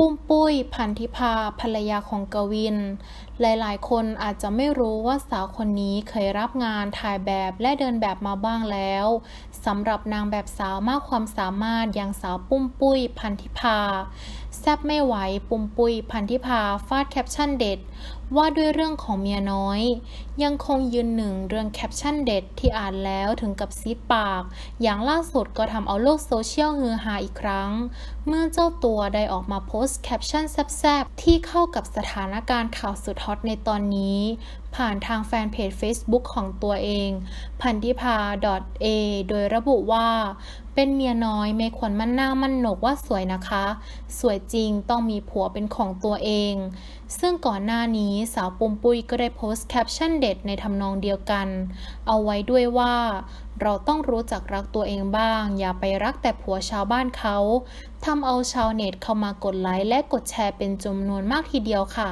ปุ้มปุ้ยพันธิพาภรรยาของกวิน หลายๆ คนอาจจะไม่รู้ว่าสาวคนนี้เคยรับงานถ่ายแบบและเดินแบบมาบ้างแล้วสำหรับนางแบบสาวมากความสามารถอย่างสาวปุ้มปุ้ยพันธิพาแซบไม่ไหวปุ้มปุ้ยพันธิพาฟาดแคปชั่นเด็ด ว่าด้วยเรื่องของเมียน้อย ยังคงยืนหนึ่งเรื่องแคปชั่นเด็ดที่อ่านแล้วถึงกับซีดปาก อย่างล่าสุดก็ทำเอาโลกโซเชียลฮือฮาอีกครั้ง เมื่อเจ้าตัวได้ออกมาโพสต์แคปชั่นแซบๆ ที่เข้ากับสถานการณ์ข่าวสุดฮอตในตอนนี้ ผ่านทางแฟนเพจ Facebook ของตัวเอง พันธิพา .a โดยระบุว่า เป็นเมียน้อยไม่ควรมั่นหน้ามั่นหนกว่าสวยนะคะ สวยจริงต้องมีผัวเป็นของตัวเอง ซึ่งก่อนหน้านี้สาวปุมปุ้ยก็ได้โพสต์แคปชั่นเด็ดในทำนองเดียวกัน เอาไว้ด้วยว่า เราต้องรู้จักรักตัวเองบ้าง อย่าไปรักแต่ผัวชาวบ้านเขาทำเอาชาวเน็ตเข้ามากดไลค์และกดแชร์เป็นจำนวนมากทีเดียวค่ะ